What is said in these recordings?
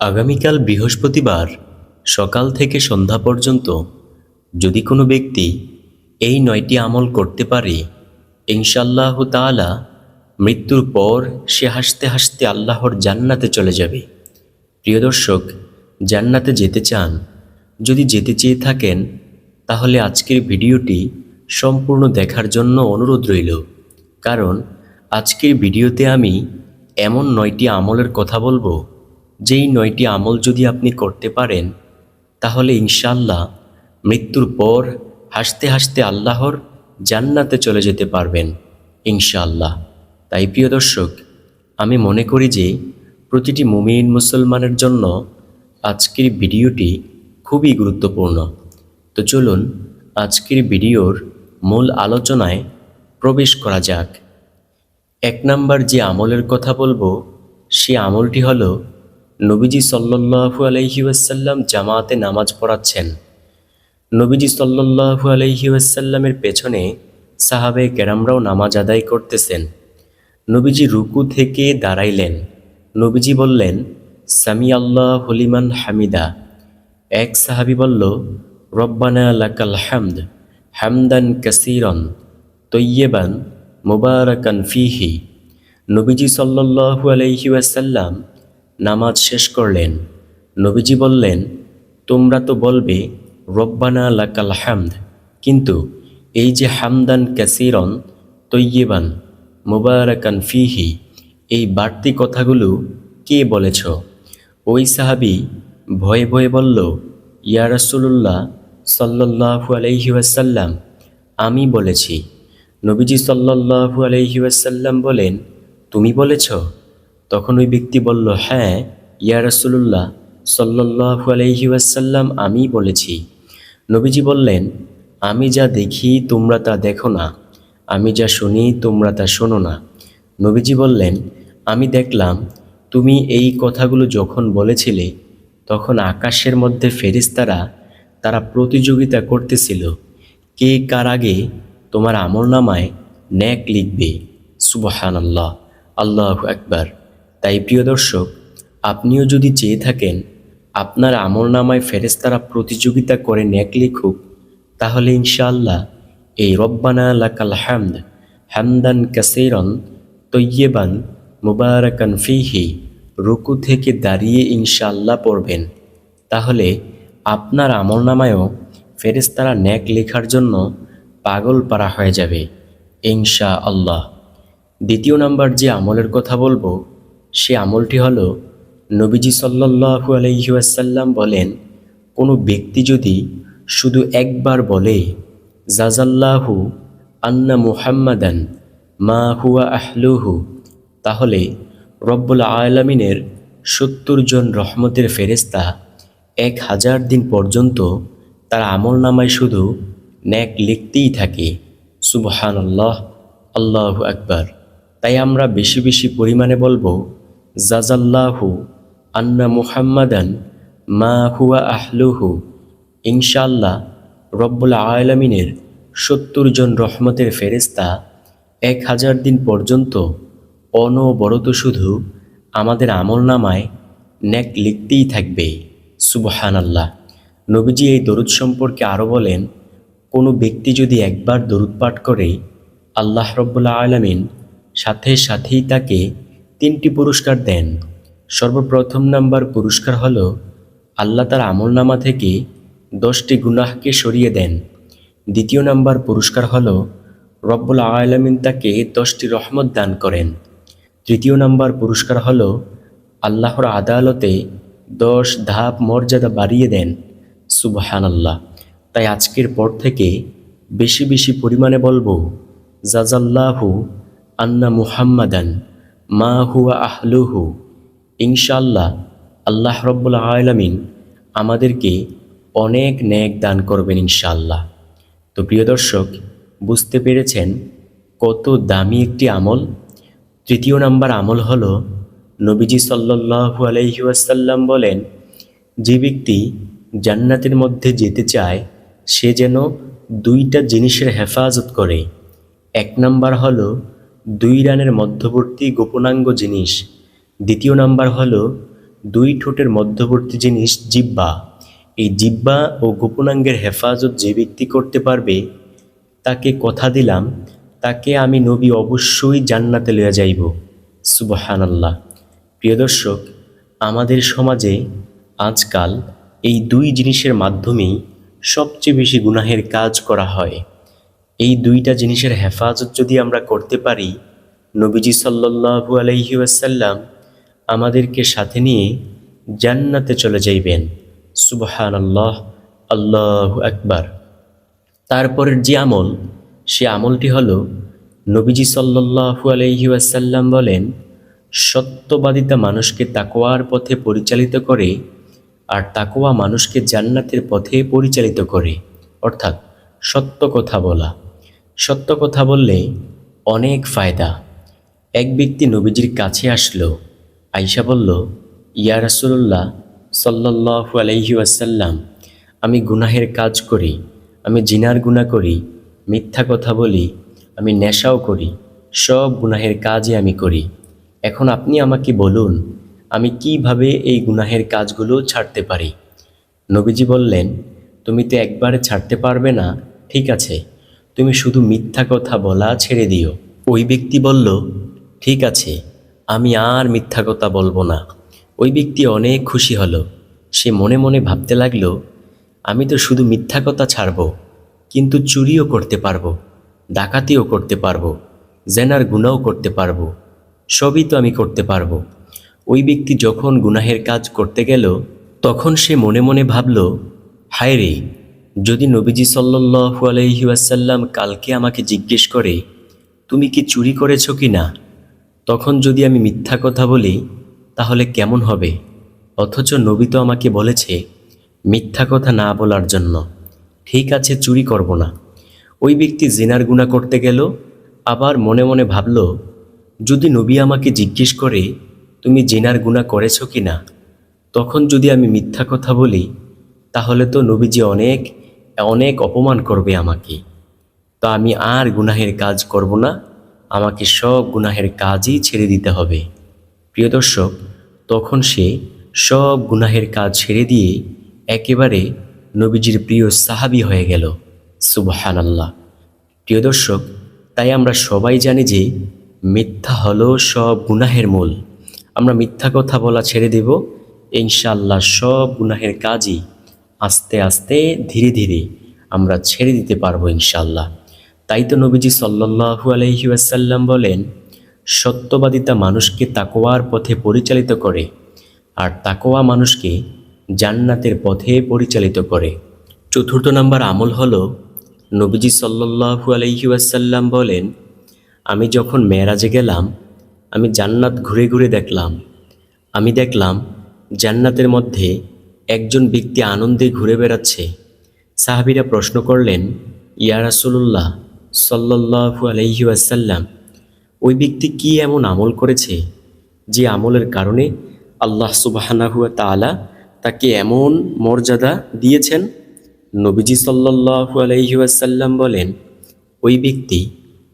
আগামীকাল বৃহস্পতিবার সকাল থেকে সন্ধ্যা পর্যন্ত যদি কোনো ব্যক্তি এই নয়টি আমল করতে পারে ইনশাল্লাহ তাআলা মৃত্যুর পর সে হাসতে হাসতে আল্লাহর জান্নাতে চলে যাবে। প্রিয় দর্শক, জান্নাতে যেতে চান, যদি যেতে চেয়ে থাকেন, তাহলে আজকের ভিডিওটি সম্পূর্ণ দেখার জন্য অনুরোধ রইল। কারণ আজকের ভিডিওতে আমি এমন নয়টি আমলের কথা বলব যেই নয়টি আমল যদি আপনি করতে পারেন, তাহলে ইনশাল্লাহ মৃত্যুর পর হাসতে হাসতে আল্লাহর জান্নাতে চলে যেতে পারবেন, ইনশাআল্লাহ। তাই প্রিয় দর্শক, আমি মনে করি যে প্রতিটি মুমিন মুসলমানের জন্য আজকের ভিডিওটি খুবই গুরুত্বপূর্ণ। তো চলুন আজকের ভিডিওর মূল আলোচনায় প্রবেশ করা যাক। এক নাম্বার যে আমলের কথা বলব, সে আমলটি হলো নবীজি সাল্লাল্লাহু আলাইহি ওয়াসাল্লাম জামাতে নামাজ পড়াচ্ছেন। নবীজি সাল্লাল্লাহু আলাইহি ওয়াসাল্লামের পেছনে সাহাবে কেরামরাও নামাজ আদায় করতেছেন। নবীজি রুকু থেকে দাঁড়াইলেন। নবীজি বললেন, সামি আল্লাহ হলিমান হামিদা। এক সাহাবি বলল, রব্বানা লাকাল হামদ, হামদান কাসিরন তৈয়েবান মুবারাকান ফিহি। নবীজি সাল্লাল্লাহু আলাইহি ওয়াসাল্লাম নামাজ শেষ করলেন। নবীজি বললেন, তোমরা তো বলবে, রব্বানা লাকাল হামদ। কিন্তু এই যে হামদান কাসিরন, তৈয়েবান, মুবারাকান ফিহি, এই বাড়তি কথাগুলো কে বলেছ? ওই সাহাবি ভয়ে ভয়ে বলল, ইয়া রাসূলুল্লাহ সাল্লাল্লাহু আলাইহি ওয়াসাল্লাম, আমি বলেছি। নবীজি আলাইহি ওয়াসাল্লাম বলেন, তুমি বলেছ? তখন ওই ব্যক্তি বলল হ্যাঁ ইয়া রাসূলুল্লাহ, সাল্লাল্লাহু আলাইহি ওয়াসাল্লাম আমি বলেছি। নবীজি বললেন, আমি যা দেখি তোমরা তা দেখো না, আমি যা শুনি তোমরা তা শোনো না। নবীজি বললেন, আমি দেখলাম, তুমি এই কথাগুলো যখন বলেছিলে, তখন আকাশের মধ্যে ফেরিস্তারা তারা প্রতিযোগিতা করতেছিল, কে কার আগে তোমার আমল নামায় ন্যাক লিখবে? সুবহান আল্লাহ আল্লাহ একবার তাই প্রিয় দর্শক, আপনিও যদি চেয়ে থাকেন, আপনার আমল নামায় ফেরেস্তারা প্রতিযোগিতা করে ন্যাক লিখুক, তাহলে ইনশাআল্লাহ এই রব্বানা লাকাল হামদ হামদান কাসিরন তৈয়েবান মুবারাকান ফিহি রুকু থেকে দাঁড়িয়ে ইনশাআল্লাহ পড়বেন। তাহলে আপনার আমল নামায়ও ফেরেস্তারা ন্যাক লেখার জন্য পাগল পারা হয়ে যাবে ইনশা আল্লাহ দ্বিতীয় নাম্বার যে আমলের কথা বলব সে আমলটি হলো, নবীজি সাল্লাল্লাহু আলাইহি ওয়াসাল্লাম বলেন, কোনো ব্যক্তি যদি শুধু একবার বলে, জাজাল্লাহু আন্না মুহাম্মাদান মা হুয়া আহলুহু তাহলে রব্বুল আলমিনের সত্তর জন রহমতের ফেরেস্তা এক হাজার দিন পর্যন্ত তার আমল নামায় শুধু ন্যাক লিখতেই থাকে। সুবহান আল্লাহ আল্লাহ আকবার। তাই আমরা বেশি বেশি পরিমাণে বলব জাজাল্লাহু আন্না মুহাম্মাদান মা হুয়া আহলুহু। ইনশাল্লাহ রব্বুল আয়লামিনের সত্তর জন রহমতের ফেরেস্তা এক হাজার দিন পর্যন্ত অনবরত শুধু আমাদের আমল নামায় ন্যাক লিখতেই থাকবে। সুবহান আল্লাহ নবীজি এই দরুদ সম্পর্কে আরও বলেন, কোনো ব্যক্তি যদি একবার দরুদ পাঠ করে, আল্লাহ রব্বুল্লা আলমিন সাথে সাথেই তাকে তিনটি পুরস্কার দেন। সর্বপ্রথম নাম্বার পুরস্কার হলো আল্লাহ তার আমল নামা থেকে দশটি গুনাহকে সরিয়ে দেন। দ্বিতীয় নাম্বার পুরস্কার হলো রব্বুল আলমিন তাকে দশটি রহমত দান করেন। তৃতীয় নাম্বার পুরস্কার হলো আল্লাহর আদালতে দশ ধাপ মর্যাদা বাড়িয়ে দেন। সুবহান আল্লাহ তাই আজকের পর থেকে বেশি বেশি পরিমাণে বলব, জাজাল্লাহু আন্না মুহাম্মাদান। মা হুয়া আহলুহু। ইনশাল্লাহ আল্লাহ রব্বুল আলমিন আমাদেরকে অনেক ন্যাক দান করবেন ইনশাল্লাহ তো প্রিয় দর্শক, বুঝতে পেরেছেন কত দামি একটি আমল? তৃতীয় নাম্বার আমল হল, নবীজি সাল্লাল্লাহু আলাইহি ওয়াসাল্লাম বলেন, যে ব্যক্তি জান্নাতের মধ্যে যেতে চায়, সে যেন দুইটা জিনিসের হেফাজত করে। এক নাম্বার হলো দুই রানের মধ্যবর্তী গোপনাঙ্গ জিনিস। দ্বিতীয় নাম্বার হলো দুই ঠোঁটের মধ্যবর্তী জিনিস জিব্বা এই জিব্বা ও গোপনাঙ্গের হেফাজত যে ব্যক্তি করতে পারবে, তাকে কথা দিলাম, তাকে আমি নবী অবশ্যই জান্নাতে লইয়া যাইব। সুবহানাল্লাহ। প্রিয় দর্শক, আমাদের সমাজে আজকাল এই দুই জিনিসের মাধ্যমেই সবচেয়ে বেশি গুনাহের কাজ করা হয়। এই দুইটা জিনিসের হেফাজত যদি আমরা করতে পারি, নবীজি সাল্লাল্লাহু আলাইহি ওয়াসাল্লাম আমাদেরকে সাথে নিয়ে জান্নাতে চলে যাইবেন। সুবহান আল্লাহ আল্লাহ আকবার। তারপরের যে আমল, সে আমলটি হলো, নবীজি সাল্লাল্লাহু আলাইহি ওয়াসাল্লাম বলেন, সত্যবাদিতা মানুষকে তাকোয়ার পথে পরিচালিত করে আর তাকোয়া মানুষকে জান্নাতের পথে পরিচালিত করে। অর্থাৎ সত্য কথা বলা। সত্য কথা বললে অনেক ফায়দা। এক ব্যক্তি নবীজির কাছে আসলো আইসা বলল, ইয়া রাসূলুল্লাহ সাল্লাল্লাহু আলাইহি আসাল্লাম আমি গুনাহের কাজ করি, আমি জিনার গুনাহ করি, মিথ্যা কথা বলি, আমি নেশাও করি, সব গুনাহের কাজই আমি করি। এখন আপনি আমাকে বলুন, আমি কীভাবে এই গুনাহের কাজগুলো ছাড়তে পারি? নবীজি বললেন, তুমি তো একবারে ছাড়তে পারবে না, ঠিক আছে তুমি শুধু মিথ্যা কথা বলা ছেড়ে দিও। ওই ব্যক্তি বলল, ঠিক আছে, আমি আর মিথ্যা কথা বলব না। ওই ব্যক্তি অনেক খুশি হলো। সে মনে মনে ভাবতে লাগল, আমি তো শুধু মিথ্যা কথা ছাড়ব, কিন্তু চুরিও করতে পারব, ডাকাতিও করতে পারব, জেনার গুণাও করতে পারব, সবই তো আমি করতে পারব। ওই ব্যক্তি যখন গুনাহের কাজ করতে গেল, তখন সে মনে মনে ভাবল, হায় রে যদি নবীজি সাল্লাল্লাহু আলাইহি ওয়াসাল্লাম কালকে আমাকে জিজ্ঞেস করে, তুমি কি চুরি করেছ কি না? তখন যদি আমি মিথ্যা কথা বলি, তাহলে কেমন হবে? অথচ নবী তো আমাকে বলেছে, মিথ্যা কথা না বলার জন্য। ঠিক আছে, চুরি করব না। ওই ব্যক্তি জিনার গুণা করতে গেল, আবার মনে মনে ভাবল, যদি নবী আমাকে জিজ্ঞেস করে, তুমি জিনার গুণা করেছ কি না? তখন যদি আমি মিথ্যা কথা বলি, তাহলে তো নবীজি অনেক অনেক অপমান করবে আমাকে। তা আমি আর গুনাহের কাজ করব না, আমাকে সব গুনাহের কাজই ছেড়ে দিতে হবে। প্রিয় দর্শক, তখন সে সব গুনাহের কাজ ছেড়ে দিয়ে একেবারে নবীজির প্রিয় সাহাবি হয়ে গেল। সুবহান আল্লাহ প্রিয় দর্শক, তাই আমরা সবাই জানি যে মিথ্যা হলো সব গুনাহের মূল। আমরা মিথ্যা কথা বলা ছেড়ে দেব, ইনশাআল্লাহ সব গুনাহের কাজই আস্তে আস্তে ধীরে ধীরে আমরা ছেড়ে দিতে পারব ইনশাআল্লাহ। তাই তো নবীজি সাল্লাল্লাহু আলাইহি ওয়াসাল্লাম বলেন, সত্যবাদিতা মানুষকে তাকোয়ার পথে পরিচালিত করে আর তাকোয়া মানুষকে জান্নাতের পথে পরিচালিত করে। চতুর্থ নাম্বার আমল হলো, নবীজি আলাইহি ওয়াসাল্লাম বলেন, আমি যখন মেরাজে গেলাম, আমি জান্নাত ঘুরে ঘুরে দেখলাম। আমি দেখলাম জান্নাতের মধ্যে একজন ব্যক্তি আনন্দে ঘুরে বেড়াচ্ছে। সাহাবিরা প্রশ্ন করলেন, ইয়া রাসূলুল্লাহ সাল্লাল্লাহু আলাইহি ওয়াসাল্লাম, ওই ব্যক্তি কি এমন আমল করেছে যে আমলের কারণে আল্লাহ সুবাহানাহু তাআলা তাকে এমন মর্যাদা দিয়েছেন? নবীজি সাল্লাল্লাহু আলাইহি ওয়াসাল্লাম বলেন, ওই ব্যক্তি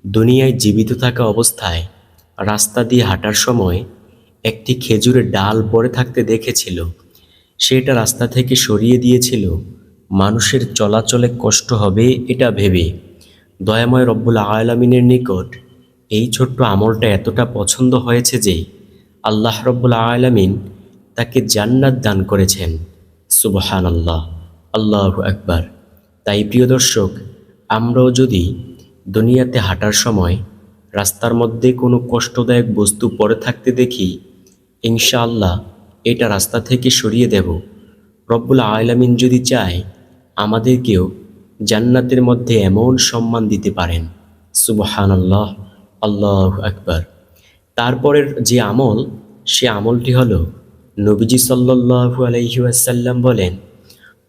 দুনিয়ায় জীবিত থাকা অবস্থায় রাস্তা দিয়ে হাঁটার সময় একটি খেজুরের ডাল পড়ে থাকতে দেখেছিল। সেটা রাস্তা থেকে সরিয়ে দিয়েছিল। মানুষের চলাচলে কষ্ট হবে এটা ভেবে। দয়াময় রব্বুল আলামিনের নিকট এই ছোট্ট আমলটা এতটা পছন্দ হয়েছে যে আল্লাহ রব্বুল আলামিন তাকে জান্নাত দান করেছেন। সুবহান আল্লাহ আল্লাহ একবার তাই প্রিয় দর্শক, আমরাও যদি দুনিয়াতে হাঁটার সময় রাস্তার মধ্যে কোনো কষ্টদায়ক বস্তু পড়ে থাকতে দেখি, ইনশাআল্লাহ এটা রাস্তা থেকে সরিয়ে দেব। রব্বুল আয়লামিন যদি চায়, আমাদেরকেও জান্নাতের মধ্যে এমন সম্মান দিতে পারেন। সুবহান আল্লাহ আল্লাহ আকবার। তারপরের যে আমল, সে আমলটি হলো, নবীজি সাল্লাল্লাহু আলাইহি ওয়াসাল্লাম বলেন,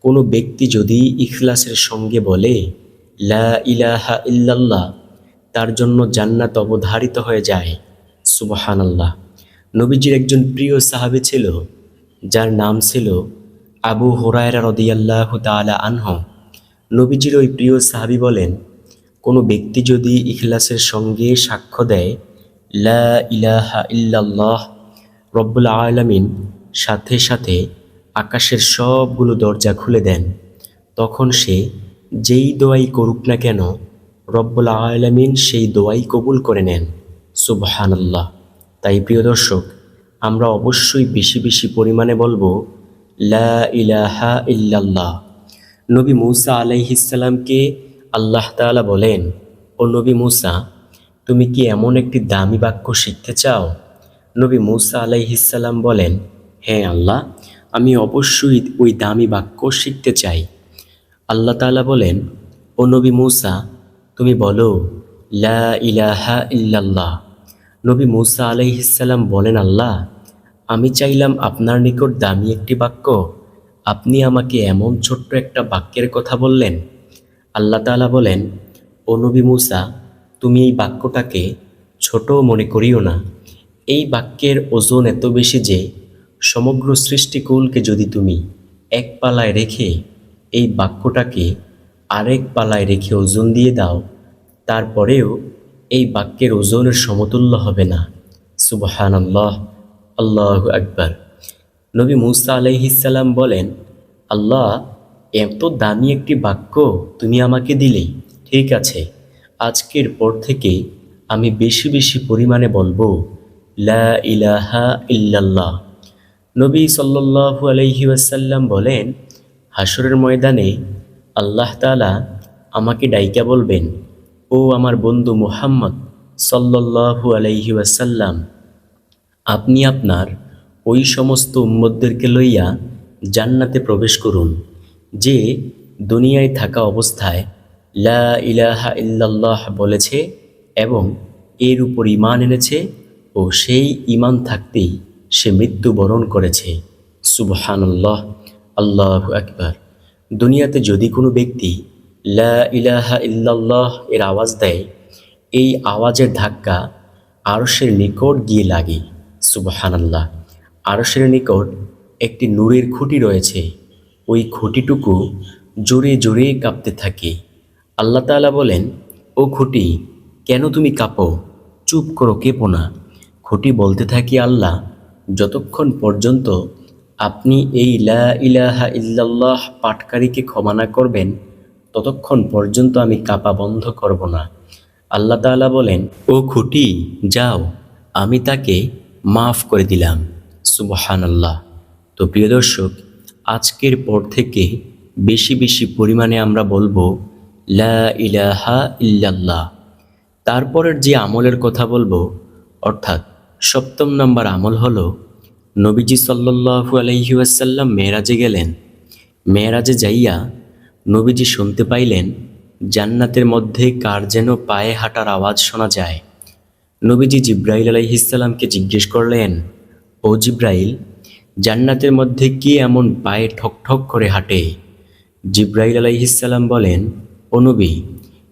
কোনো ব্যক্তি যদি ইখলাসের সঙ্গে বলে, লা ইলাহা ইল্লাল্লাহ তার জন্য জান্নাত অবধারিত হয়ে যায়। সুবহান আল্লাহ নবীজির একজন প্রিয় সাহাবী ছিল, যার নাম ছিল আবু হুরায়রা রদিয়াল্লাহ তাআলা আনহ। নবীজির ওই প্রিয় সাহাবী বলেন, কোনো ব্যক্তি যদি ইখলাসের সঙ্গে সাক্ষ্য দেয়, লা ইলাহা ইল্লাল্লাহ রব্বুল আলামিন, সাথে সাথে আকাশের সবগুলো দরজা খুলে দেন, তখন সে যেই দোয়াই করুক না কেন, রব্বুল আলমিন সেই দোয়াই কবুল করে নেন। সুবহানাল্লাহ। তাই প্রিয় দর্শক, আমরা অবশ্যই বেশি বেশি পরিমাণে বলব, লা ইলাহা ইল্লাল্লাহ। নবী মুসা আলাইহিসাল্লামকে আল্লাহ তাআলা বলেন, ও নবী মুসা, তুমি কি এমন একটি দামি বাক্য শিখতে চাও? নবী মুসা আলাইহিসাল্লাম বলেন হ্যাঁ আল্লাহ, আমি অবশ্যই ওই দামি বাক্য শিখতে চাই। আল্লাহ তাআলা বলেন, ও নবী মুসা, তুমি বলো, লা ইলাহা ইল্লাল্লাহ। নবী মুসা আলাইহিসাল্লাম বলেন, আল্লাহ, আমি চাইলাম আপনার নিকট দামি একটি বাক্য। আপনি আমাকে এমন ছোট্ট একটা বাক্যের কথা বললেন। আল্লাহ তাআলা বলেন, ও নবী মুসা, তুমি এই বাক্যটাকে ছোট মনে করিও না। এই বাক্যের ওজন এত বেশি যে সমগ্র সৃষ্টিকুলকে যদি তুমি এক পালায় রেখে এই বাক্যটাকে আরেক পালায় রেখে ওজন দিয়ে দাও, তারপরেও এই বাক্যের ওজনের সমতুল্য হবে না। সুবহান আল্লাহ আল্লাহ আকবার। নবী মুসা আলাইহিসাল্লাম বলেন, আল্লাহ, এত দামি একটি বাক্য তুমি আমাকে দিলে। ঠিক আছে, আজকের পর থেকে আমি বেশি বেশি পরিমাণে বলব, লা ইলাহা ইল্লাল্লাহ। নবী সাল্লাল্লাহু আলাইহি ওয়াসাল্লাম বলেন হাসরের ময়দানে আল্লাহ তাআলা আমাকে ডাইকা বলবেন ও আমার বন্ধু মুহাম্মদ সাল্লাল্লাহু আলাইহি ওয়াসাল্লাম, আপনি আপনার ওই সমস্ত উম্মদদেরকে লইয়া জান্নাতে প্রবেশ করুন, যে দুনিয়ায় থাকা অবস্থায় লা ইলাহা ইল্লাল্লাহ বলেছে এবং এর উপর ইমান এনেছে ও সেই ইমান থাকতেই সে মৃত্যুবরণ করেছে। সুবহানাল্লাহ, আল্লাহ আকবার। দুনিয়াতে যদি কোনো ব্যক্তি লা ইলাহা ইল্লাল্লাহ এর আওয়াজ দেয়। এই আওয়াজের ধাক্কা আরশের নিকট গিয়ে লাগে, সুবহানাল্লাহ। আরশের নিকট একটি নূরের খুঁটি রয়েছে। ওই খুঁটিটুকু জোরে জোরে কাঁপতে থাকে। আল্লাহ তাআলা বলেন, ও খুঁটি, কেন তুমি কাঁপো? চুপ করো, কেঁপো না। খুঁটি বলতে থাকি আল্লাহ, যতক্ষণ পর্যন্ত আপনি এই লা ইলাহা ইল্লাল্লাহ পাটকারীকে ক্ষমা না করবেন ততক্ষণ পর্যন্ত আমি কাপা বন্ধ করব না। আল্লাহ তাআলা বলেন, ও খুঁটি, যাও, আমি তাকে মাফ করে দিলাম। সুবহান আল্লাহ তো প্রিয় দর্শক, আজকের পর থেকে বেশি বেশি পরিমাণে আমরা বলব, লা ইলাহা ইল্লাল্লাহ। তারপরের যে আমলের কথা বলব, অর্থাৎ সপ্তম নম্বর আমল হলো, নবীজি সাল্লাল্লাহু আলাইহি ওয়াসাল্লাম মেয়েরাজে গেলেন। মেয়েরাজে যাইয়া নবীজি শুনতে পাইলেন, জান্নাতের মধ্যে কার যেন পায়ে হাঁটার আওয়াজ শোনা যায়। নবীজি জিব্রাইল আলাইহিসাল্লামকে জিজ্ঞেস করলেন, ও জিব্রাইল, জান্নাতের মধ্যে কি এমন পায়ে ঠক ঠক করে হাঁটে? জিব্রাইল আলাইহিসাল্লাম বলেন, ও নবী,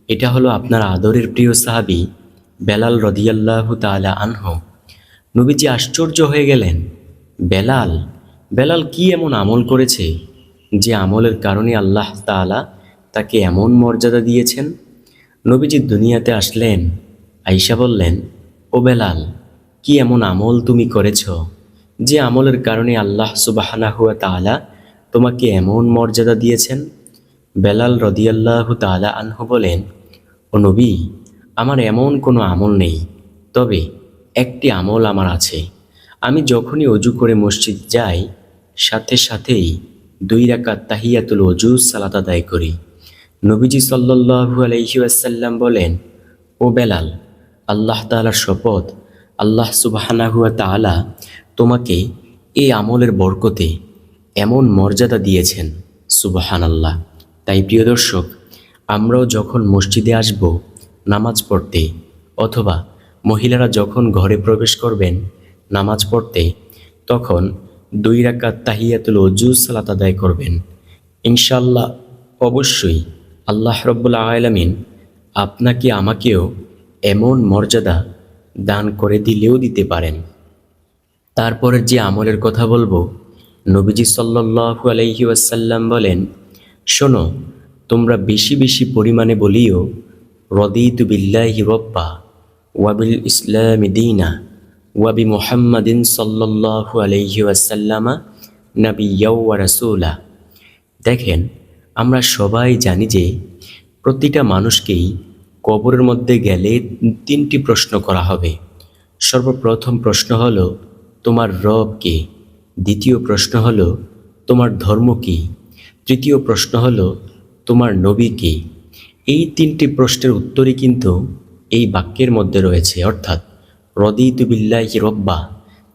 এটা হলো আপনার আদরের প্রিয় সাহাবি বেলাল রদিয়াল্লাহু তাআলা আনহ। নবীজি আশ্চর্য হয়ে গেলেন, বেলাল? বেলাল কি এমন আমল করেছে? যে আমলের কারণে আল্লাহ তাআলা তাকে এমন মর্যাদা দিয়েছেন। নবীজি দুনিয়াতে আসলেন আইসা বললেন, ও বেলাল, কি এমন আমল তুমি করেছ যে আমলের কারণে আল্লাহ সুবাহানা হুয়া তাআলা তোমাকে এমন মর্যাদা দিয়েছেন? বেলাল রদিয়াল্লাহু তাআলা আনহু বলেন, ও নবী, আমার এমন কোনো আমল নেই, তবে একটি আমল আমার আছে। আমি যখনই অজু করে মসজিদ যাই, সাথে সাথেই দুই রাকাত তাহিয়াতুল অজু সালাত আদায় করি। নবীজি সাল্লাল্লাহু আলাইহি ওয়াসাল্লাম বলেন, ও বেলাল, আল্লাহ তাআলার শপথ, আল্লাহ সুবহানাহু ওয়া তাআলা তোমাকে এই আমলের বরকতে এমন মর্যাদা দিয়েছেন সুবাহান আল্লাহ তাই প্রিয় দর্শক, আমরাও যখন মসজিদে আসব, নামাজ পড়তে অথবা মহিলারা যখন ঘরে প্রবেশ করবেন নামাজ পড়তে, তখন দুই রাকাত তাহিয়াতুল অজু সালাত আদায় করবেন। ইনশাল্লাহ অবশ্যই আল্লাহ রব্বুল আলামিন আপনাকে আমাকেও এমন মর্যাদা দান করে দিলেও দিতে পারেন। তারপরের যে আমলের কথা বলব, নবীজি সাল্লাল্লাহু আলাইহি ওয়াসাল্লাম বলেন, শোনো, তোমরা বেশি বেশি পরিমাণে বলিও, রদিতু বিল্লাহি রব্বা ওয়াবিল ইসলাম দিনা। ওয়াবি মুহাম্মাদিন সাল্লাল্লাহু আলাইহি ওয়াসাল্লামা নাবিয়্যাও ওয়া রাসূলা দেখেন, আমরা সবাই জানি যে প্রতিটা মানুষকেই কবরের মধ্যে গেলে তিনটি প্রশ্ন করা হবে। সর্বপ্রথম প্রশ্ন হল, তোমার রব কে? দ্বিতীয় প্রশ্ন হল, তোমার ধর্ম কী? তৃতীয় প্রশ্ন হল, তোমার নবী কে? এই তিনটি প্রশ্নের উত্তরই কিন্তু এই বাক্যের মধ্যে রয়েছে। অর্থাৎ রদিতু বিল্লাহি রব্বা,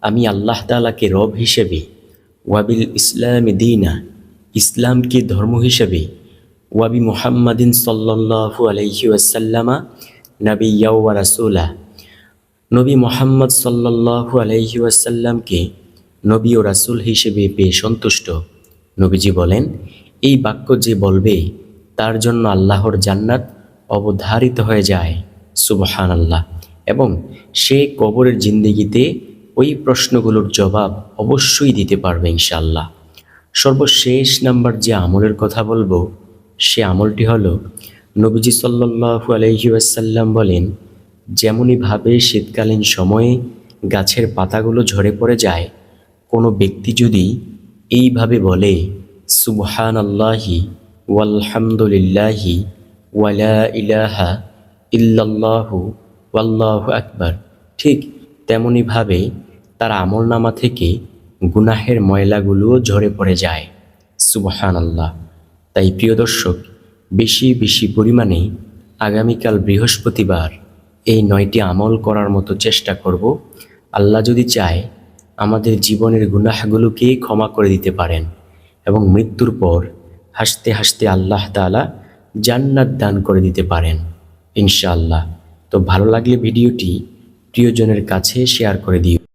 আমি আল্লাহ তালাকে রব হিসেবে ওয়াবিল ইসলাম দিনা, ইসলামকে ধর্ম হিসেবে ওয়াবি মুহাম্মাদিন সাল্লাল্লাহু আলাইহি ওয়াসাল্লামা নবী রাসূলা। নবী মোহাম্মদ সাল্লাল্লাহু আলাইহি ওয়াসাল্লামকে নবী ও রাসূল হিসেবে পেয়ে সন্তুষ্ট। নবীজি বলেন, এই বাক্য যে বলবে, তার জন্য আল্লাহর জান্নাত অবধারিত হয়ে যায়। সুবহান আল্লাহ এবং সে কবরের জিন্দেগিতে ওই প্রশ্নগুলোর জবাব অবশ্যই দিতে পারবে ইনশাল্লাহ সর্বশেষ নাম্বার যে আমলের কথা বলব, সে আমলটি হলো, নবীজি সাল্লাল্লাহু আলাইহি ওয়াসাল্লাম বলেন যেমনইভাবে শীতকালীন সময়ে গাছের পাতাগুলো ঝরে পড়ে যায়, কোনো ব্যক্তি যদি এইভাবে বলে সুবহান আল্লাহি ওয়ালহামদুলিল্লাহি ওয়ালা ইলাহা ইল্লাল্লাহু ওয়াল্লাহু আকবার। ঠিক তেমনইভাবে তার আমলনামা থেকে গুনাহের ময়লাগুলোও ঝরে পড়ে যায়। সুবহান আল্লাহ তাই প্রিয় দর্শক, বেশি বেশি পরিমাণে আগামীকাল বৃহস্পতিবার এই নয়টি আমল করার মতো চেষ্টা করব। আল্লাহ যদি চায়, আমাদের জীবনের গুনাহগুলোকে ক্ষমা করে দিতে পারেন এবং মৃত্যুর পর হাসতে হাসতে আল্লাহ তাআলা জান্নাত দান করে দিতে পারেন, ইনশাআল্লাহ। তো ভালো লাগলে ভিডিওটি প্রিয়জনের কাছে শেয়ার করে দিও।